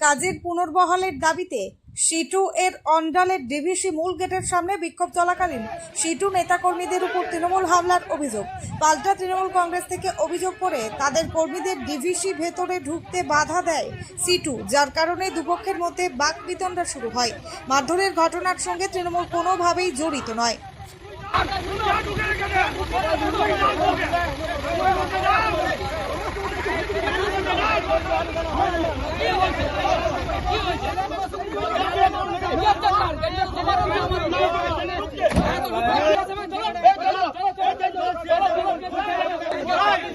কাজের পুনর্বহালের দাবিতে সিটু এর অন্ডালের ডিভিসি মূল গেটের সামনে বিক্ষোভ চলাকালীন সিটু নেতাকর্মীদের উপর তৃণমূল হামলার অভিযোগ পাল্টা তৃণমূল কংগ্রেস থেকে অভিযোগ করে তাদের কর্মীদের ডিভিসি ভেতরে ঢুকতে বাধা দেয় সিটু যার কারণে দুপক্ষের মধ্যে বাকবিতণ্ডা শুরু হয় মারধরের ঘটনার সঙ্গে তৃণমূল কোনোভাবেই জড়িত নয়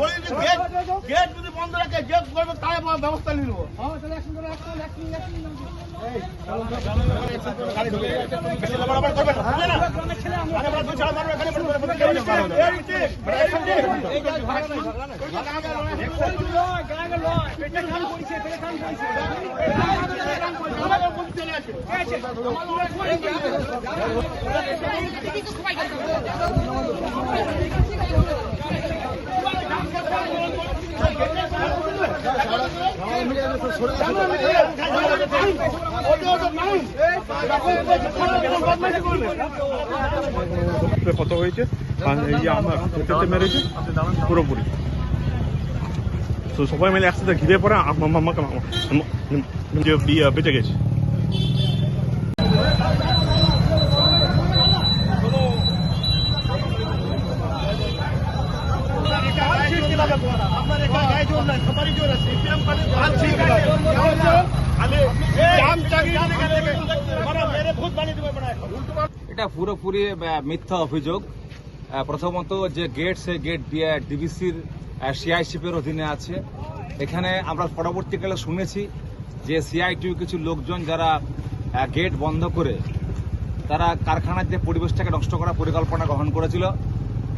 বলি যে গেট গেট যদি বন্ধ রাখে গেট করবে তাই আমরা ব্যবস্থা নিয়ে নেব করবে না, বুঝলে না? আরে আমরা দুই ছাড়া মারবো, এখানে পড়ে পড়ে পড়ে পড়ে পড়ে। এই ঠিক, এই ঠিক। আমাদের বুদ্ধি চলে আসে। উপরে কত হয়েছে আমার মেরেছে পুরোপুরি তো সবাই মিলে একসাথে ঘিরে পরে বিয়ে বেঁচে গেছে আপনার একা গায়ে জোর নাই সবারই জোর আছে সিপিএম পার্টির ঠিক আছে আমি জাম চাকরি মেরে ভূত বানিয়ে দেবো বড় এখন এটা পুরোপুরি মিথ্যা অভিযোগ। প্রথমত যে গেট সেই গেট ডিবিসির সিআইসিপের অধীনে আছে। এখানে আমরা পরবর্তীকালে শুনেছি যে সিআইটিউ কিছু লোকজন যারা গেট বন্ধ করে, তারা কারখানার যে পরিবেশটাকে নষ্ট করার পরিকল্পনা গ্রহণ করেছিল।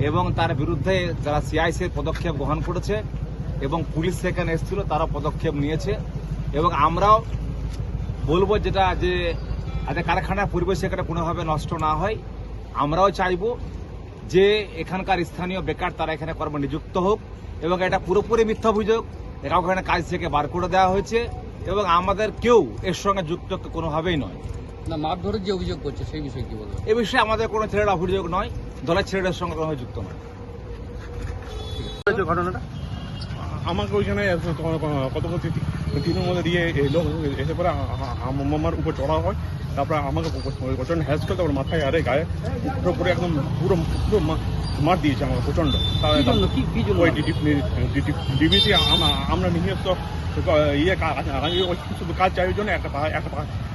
এবং তার বিরুদ্ধে যারা সিআইসির পদক্ষেপ গ্রহণ করেছে এবং পুলিশ সেখানে এসেছিল তারা পদক্ষেপ নিয়েছে। এবং আমরাও বলব যেটা যে যাতে কারখানার পরিবেশ এখানে কোনোভাবে নষ্ট না হয় আমরাও চাইব যে এখানকার স্থানীয় বেকার তারা এখানে কর্ম নিযুক্ত হোক এবং এটা পুরোপুরি মিথ্যা অভিযোগ কাউকে এখানে কাজ থেকে বার করে দেওয়া হয়েছে এবং আমাদের কেউ এর সঙ্গে যুক্ত কোনোভাবেই নয়। না মারধরের যে অভিযোগ করছে সেই বিষয়ে কি বলব? এ বিষয়ে আমাদের কোনো ছেলেরা অভিযোগ নয়। দলের ছেলেটার সঙ্গে কোনো যুক্ত নয়। ঘটনাটা? আমাকে ওইখানে কত কত মধ্যে দিয়ে এলো এসে পরে আমার উপর চড়া হয় তারপরে আমাকে প্রচণ্ড হ্যাস করে তারপর মাথায় আরে গায়ে পুরো পুরো একদম পুরো পুরো মার দিয়েছে আমাকে জন্য? ওই ডিবিসি আমরা নিজস্ব ইয়ে কা- শুধু কাজ চাই জন্য একটা একটা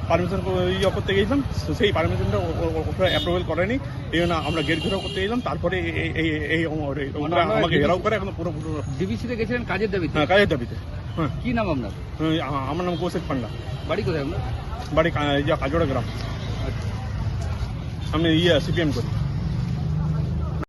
পারমিশন ইয়ে করতে গেছিলাম সেই পারমিশনটা ওরা অ্যাপ্রুভেল করেনি। এই জন্য আমরা গেট ঘেরাও করতে গেলাম তারপরে এই এই এই আমাকে ঘেরাও করে এখন পুরো পুরো ডিবিসিতে গেছিলেন কাজের দাবিতে? হ্যাঁ, কাজের দাবিতে। হ্যাঁ। কী নাম আপনার? হ্যাঁ, আমার নাম কৌশিক পান্ডা। বাড়ি কোথায় আপনার? বাড়ি কাজোড়া গ্রাম। আমি ইয়ে সিপিএম করি।